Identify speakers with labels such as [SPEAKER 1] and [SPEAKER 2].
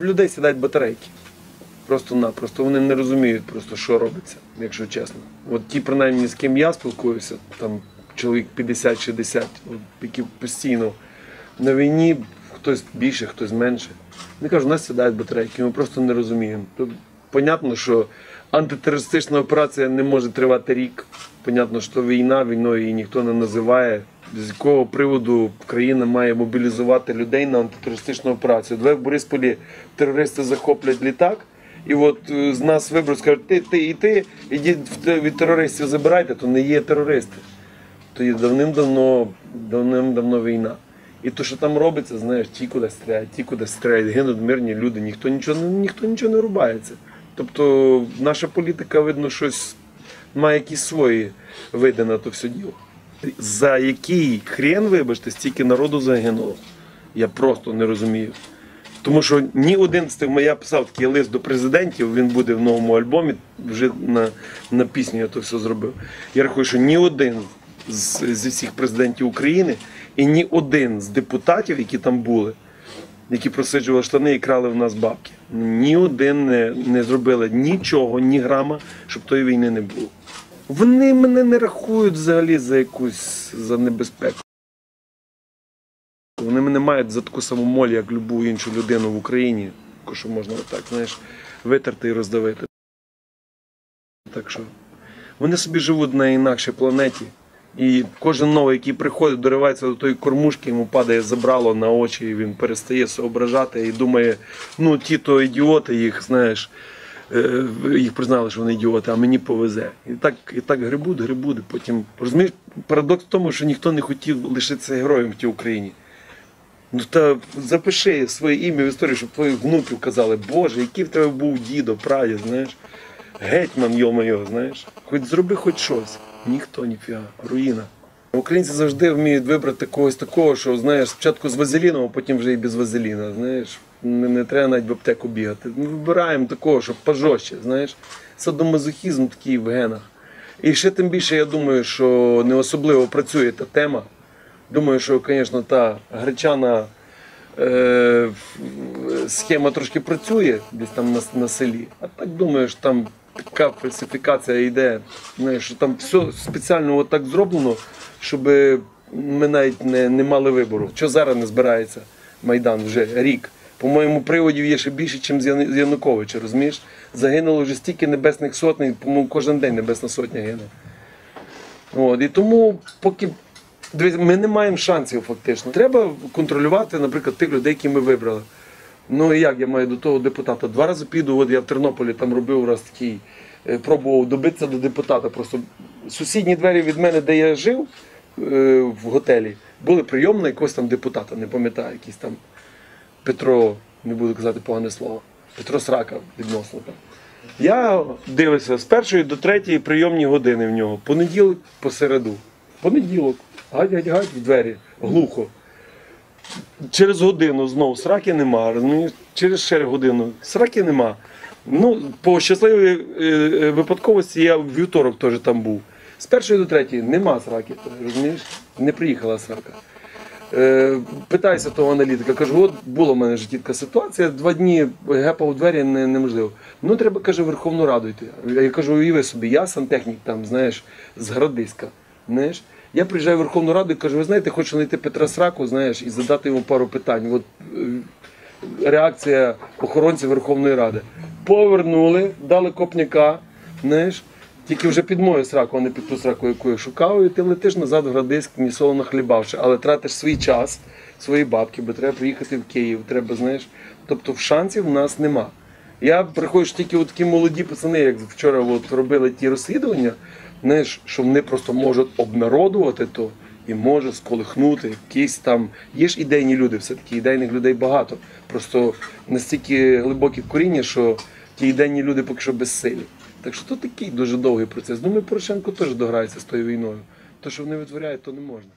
[SPEAKER 1] В людей сідають батарейки. Просто-напросто. Вони не розуміють просто, що робиться, якщо чесно. От ті, принаймні, з ким я спілкуюся, там чоловік 50-60, які постійно на війні, хтось більше, хтось менше. Вони кажуть, у нас сідають батарейки, ми просто не розуміємо. Понятно, що антитерористична операція не може тривати рік. Понятно, що війна, війною її ніхто не називає. З якого приводу країна має мобілізувати людей на антитерористичну операцію? Давай в Борисполі терористи захоплять літак, і от е, з нас виберуть, скажуть, ти, ти і ти, ідіть від терористів забирайте, то не є терористи. То є давним-давно, давним-давно війна. І то, що там робиться, знаєш, ті куди стріляють, ті куди стріляють, гинуть мирні люди, ніхто нічого, ніхто нічого не рубається. Тобто наша політика, видно, щось має якісь свої види на то все діло. За який хрен, вибачте, стільки народу загинуло? Я просто не розумію. Тому що ні один з тих, я писав такий лист до президентів, він буде в новому альбомі, вже на, на пісню я то все зробив. Я рахую, що ні один з, зі всіх президентів України і ні один з депутатів, які там були, які просиджували штани і крали в нас бабки, ні один не, не зробили нічого, ні грама, щоб тої війни не було. Вони мене не рахують взагалі за якусь за небезпеку. Вони мене мають за таку саму моль, як любу іншу людину в Україні, що можна отак, знаєш, витерти і роздавити. Так що вони собі живуть на інакшій планеті. І кожен новий, який приходить, доривається до тої кормушки, йому падає забрало на очі, і він перестає соображати і думає, ну ті то ідіоти, їх, знаєш, е, їх признали, що вони ідіоти, а мені повезе. І так, і так грибуть, грибуть. Потім розумієш, парадокс в тому, що ніхто не хотів лишитися героєм в тій Україні. Ну та запиши своє ім'я в історію, щоб твої внуків казали, Боже, який в тебе був дідо, прадід, знаєш. Гетьман, йо-моє, знаєш. Хоч зроби хоч щось. Ніхто ніфіга, руїна. Українці завжди вміють вибрати когось такого, що знаєш, спочатку з вазеліном, а потім вже і без вазеліна. Знаєш, не, не треба навіть в аптеку бігати. Ми вибираємо такого, щоб пожорстче, знаєш. Садомазохізм такий в генах. І ще тим більше я думаю, що не особливо працює та тема. Думаю, що, звісно, та гречана е, схема трошки працює десь там на, на селі. А так думаю, що там така фальсифікація йде. Що там все спеціально так зроблено, щоб ми навіть не, не мали вибору. Що зараз не збирається Майдан вже рік. По-моєму, приводів є ще більше, ніж з Януковича, розумієш? Загинуло вже стільки небесних сотень, по-моєму, кожен день небесна сотня гине. От, і тому поки дивись, ми не маємо шансів фактично. Треба контролювати, наприклад, тих людей, які ми вибрали. Ну і як я маю до того депутата? Два рази піду, от я в Тернополі там робив раз такий, е, пробував добитися до депутата. Просто сусідні двері від мене, де я жив е, в готелі, були прийомні якогось там депутата, не пам'ятаю, якийсь там Петро, не буду казати погане слово, Петро Срака відносно там. Я дивився з першої до третьої прийомні години в нього. Понеділок посереду. Понеділок. Гать, гать, гать в двері. Глухо. Через годину знову сраки нема. Через ще годину сраки нема. Ну, по щасливій е, е, випадковості я в вівторок теж там був. З першої до третьої нема сраки, розумієш? Не приїхала срака. Е, питаюся того аналітика, кажу, от була в мене в житті така ситуація, два дні гепав у двері не, неможливо. Ну, треба, каже, Верховну Раду йти. Я кажу, уяви собі, я сантехнік там, знаєш, з Градиська. Знаєш? Я приїжджаю в Верховну Раду і кажу, ви знаєте, хочу знайти Петра Сраку, знаєш, і задати йому пару питань. От е, реакція охоронців Верховної Ради. Повернули, дали копняка, знаєш, тільки вже під мою сраку, а не під ту сраку, яку я шукав, і ти летиш назад в Градиськ, ні соло нахлібавши, але тратиш свій час, свої бабки, бо треба приїхати в Київ, треба, знаєш. Тобто шансів в нас нема. Я приходжу тільки от такі молоді пацани, як вчора от робили ті розслідування, знаєш, що вони просто можуть обнародувати то і може сколихнути якісь там. Є ж ідейні люди, все-таки ідейних людей багато. Просто настільки глибокі коріння, що ті ідейні люди поки що безсилі. Так що то такий дуже довгий процес. Думаю, Порошенко теж дограється з тою війною. То, що вони витворяють, то не можна.